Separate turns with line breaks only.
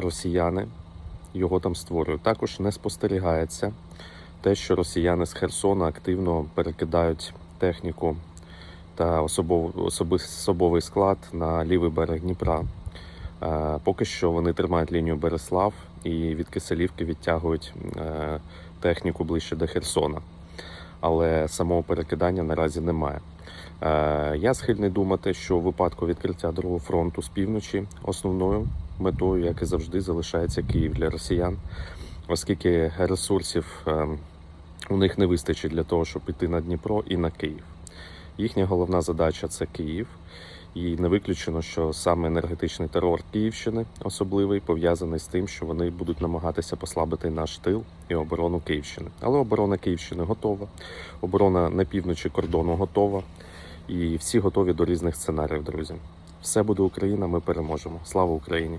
росіяни його там створюють. Також не спостерігається те, що росіяни з Херсона активно перекидають техніку та особовий склад на лівий берег Дніпра. Е, Поки що вони тримають лінію Береслав і від Киселівки відтягують е, техніку ближче до Херсона. Але самого перекидання наразі немає. Е, Я схильний думати, що у випадку відкриття другого фронту з півночі основною метою, як і завжди, залишається Київ для росіян, оскільки ресурсів е, у них не вистачить для того, щоб піти на Дніпро і на Київ. Їхня головна задача це Київ. І не виключено, що саме енергетичний терор Київщини особливий пов'язаний з тим, що вони будуть намагатися послабити наш тил і оборону Київщини. Але оборона Київщини готова, оборона на півночі кордону готова, і всі готові до різних сценаріїв, друзі. Все буде Україна, ми переможемо. Слава Україні!